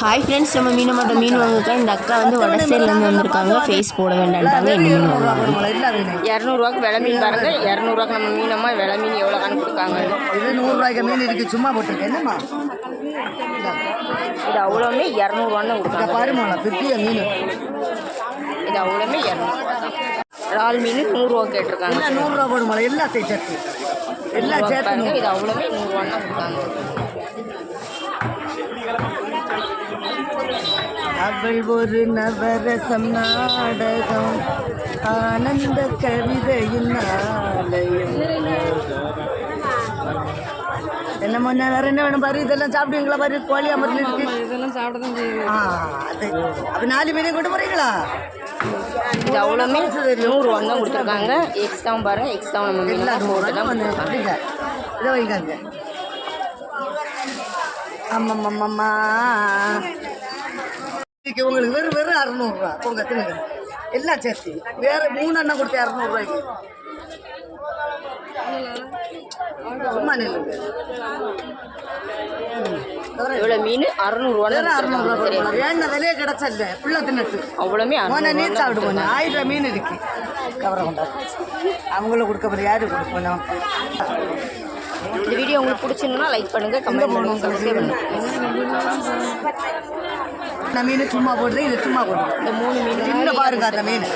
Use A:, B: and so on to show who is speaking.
A: Hi friends நம்ம மீன் மட்டும் மீன் வாங்கிக்கா இந்த அக்கா வந்து வடசேரிலேருந்து வந்திருக்காங்க. ஃபேஸ் போட வேண்டான்ட்டாங்க. என்ன மீன் வாங்குவாங்க
B: இரநூறுவாக்கு விலை மீன் பாருங்க. இரநூறுவாக்கு நம்ம மீனம்மா விலை மீன் எவ்வளோ கணக்கு கொடுக்காங்க?
C: இது நூறுரூவாய்க்கு மீன் இருக்கு. சும்மா போட்டிருக்கேன்
B: இது அவ்வளோமே இரநூறுவான்னு கொடுக்காங்க
C: பாருமா மீன்.
B: இது அவ்வளோமே இரநூறுவா தான். இறால் மீன் நூறுரூவா கேட்டிருக்காங்க.
C: நூறுரூவா போடுமா எல்லாத்தையும் சேர்த்து. எல்லாம்
B: நூறுரூவா
C: சேர்த்து
B: இது அவ்வளோமே நூறுரூவான்னு தான் கொடுக்காங்க
C: அவள் ஒரு நவரசம் நாடகம். ஆனந்த கவிதையின் ஆலயம். என்ன முன்ன வேற என்ன வேணும் பாரு? இதெல்லாம் சாப்பிடுவீங்களா பாரு? கோழி அமர்ந்து இருக்கு.
B: இதெல்லாம் சாப்பிட தான் செய்யுது.
C: ஆ அது. அப்ப நாலு மீனையும் கொண்டு போறீங்களா?
B: இது அவ்வளோமே நூறுரூவான்னு தான் கொடுத்துருக்காங்க. எக்ஸ்ட்ராவும் பாருங்க. எக்ஸ்ட்ராவும் நம்ம மீன்
C: எல்லாம்
B: போட்டு தான்
C: வந்து இதை வைக்காங்க. ஆமாம்மாம்மா இன்னைக்கு உங்களுக்கு வெறும் வெறும் அறநூறுரூவா உங்க தின்னுங்க. எல்லாம் சேர்த்து. வேற மூணு அண்ணன் கொடுத்து இரநூறுவாய்க்கு சும்மா நில்லுங்க
B: இவ்வளோ மீன்? அறநூறுவான்னு
C: வெறும் அறநூறுவா கொடுக்கணும் வேண விலையே கிடைச்சல்ல. ஃபுல்லாக தின்னுட்டு.
B: அவ்வளோமே
C: மோன? நீ
B: அறநூறுவா
C: சாப்பிடு மோன. ஆயிரம் மீன் இருக்கு. கவரை கொண்டா அவங்களும் கொடுக்க போகிற யாரு கொடுப்போம் நமக்கு
B: இந்த வீடியோ உங்களுக்கு பிடிச்சிருந்தா லைக் பண்ணுங்க கமெண்ட் பண்ணுங்க சப்ஸ்கிரைப்
C: இந்த மீன் சும்மா போடுறது இது சும்மா போடுறது.
B: இந்த மூணு மீன்
C: சின்ன பாருங்க அந்த மீன்.